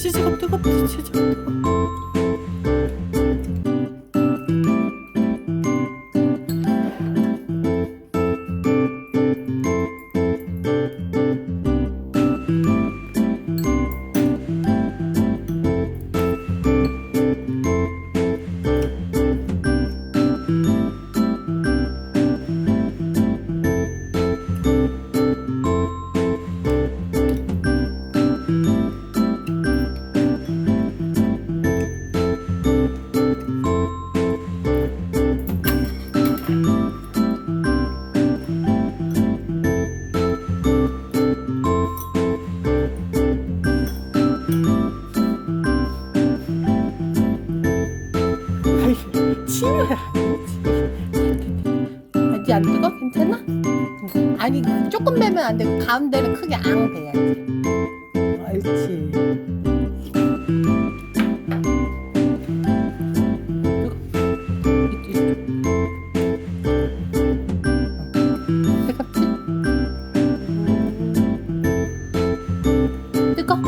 치즈가 뜨겁다 치즈가 뜨겁다 쉬워. 아직 안 뜨거? 괜찮아? 아니 조금 매면 안 되고 가운데를 크게 앙 대야지. 옳지. 뜨겁지? 뜨거?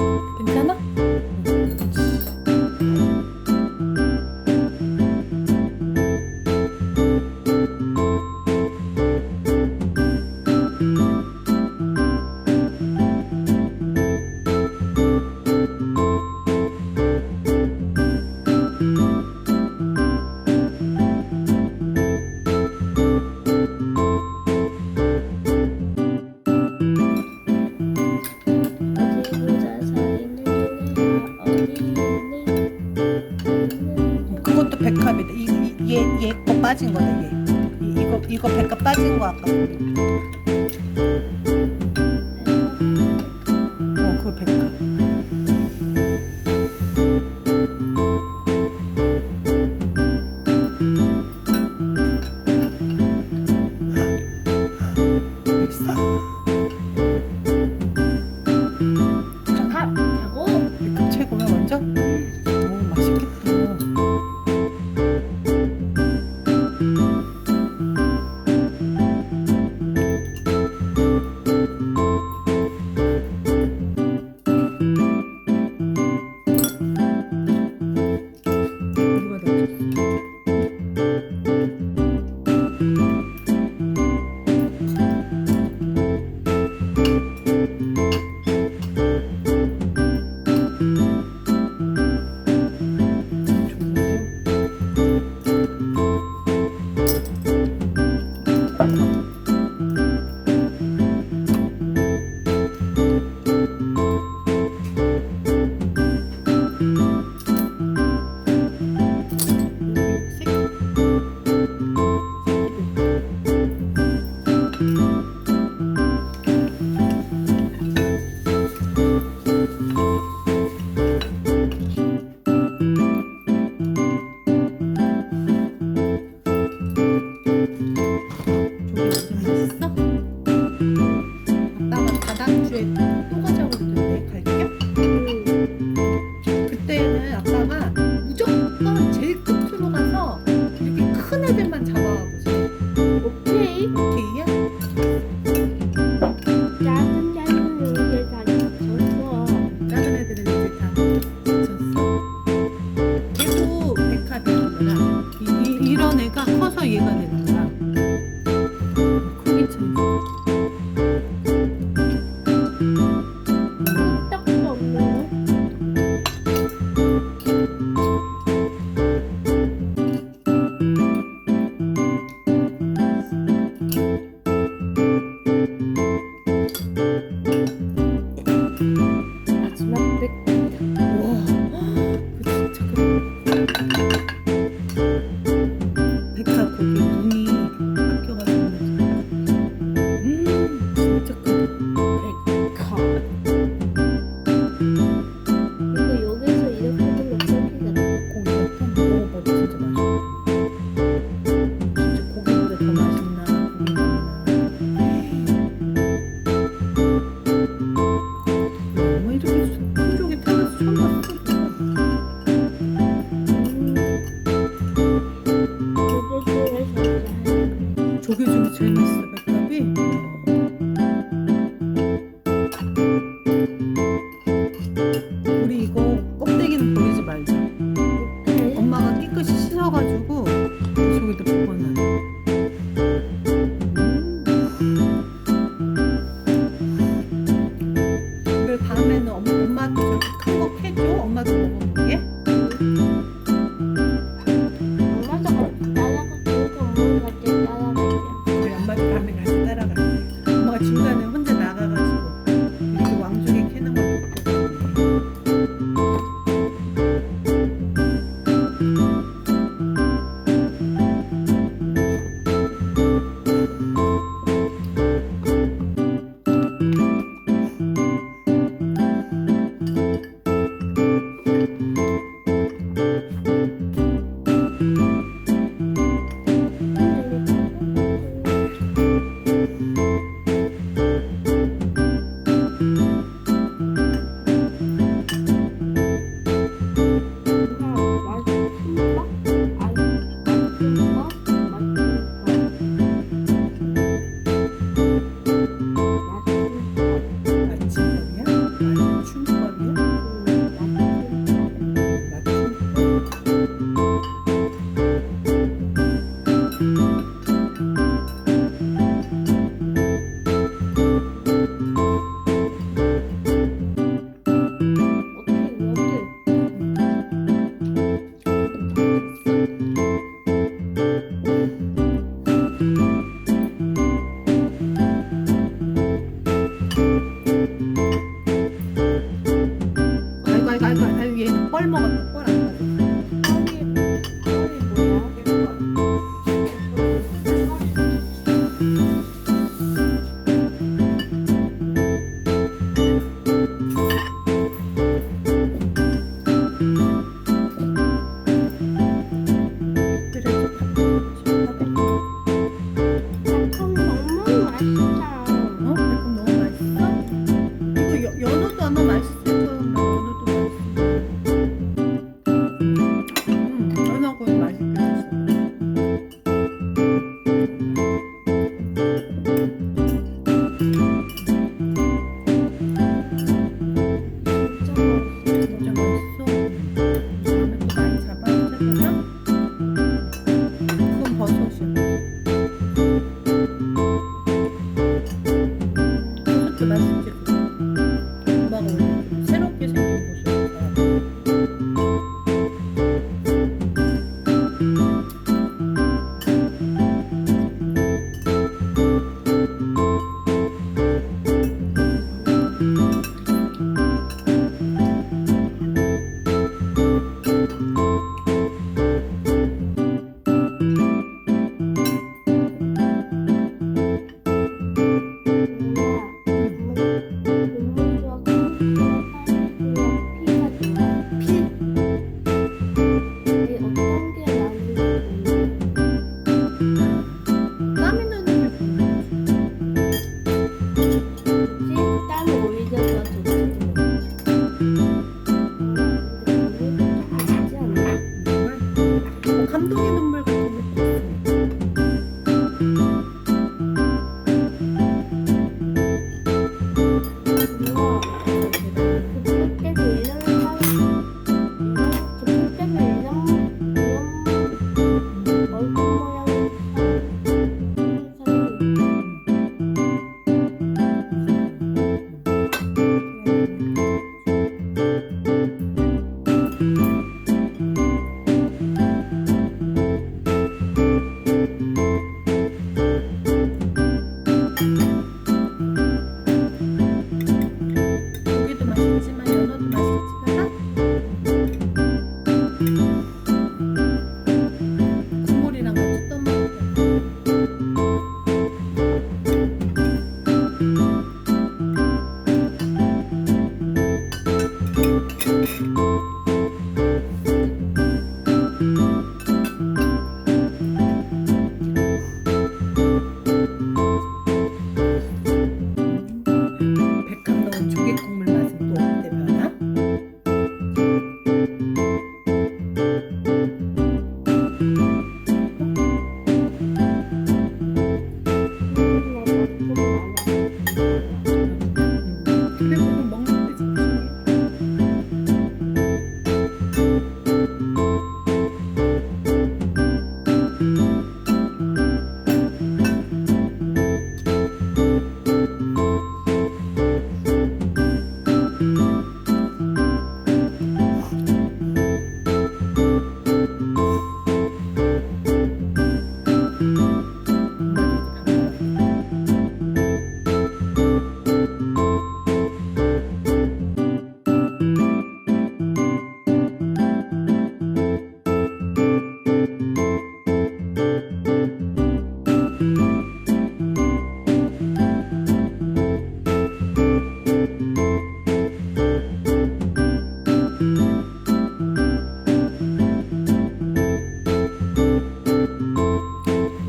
엄마 좀 행복해줘 엄마도 먹어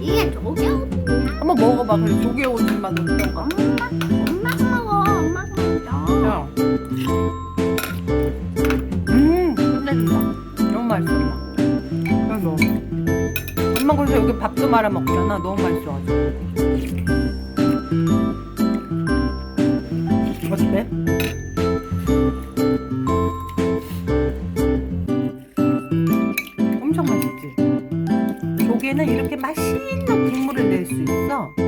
이게? 한번 먹어봐. 그래 조개 오줌 맛 어떤가? 엄마, 엄마가 먹어. 엄마가 먹어. 야. 음, 끝내준다. 너무 맛있어, 엄마. 그래, 너. 엄마 그래서 여기 밥도 말아 먹잖아. 너무 맛있어가지고. 어때? 엄청 맛있지? 조개는 이렇게 맛있는 국물을 낼 수 있어.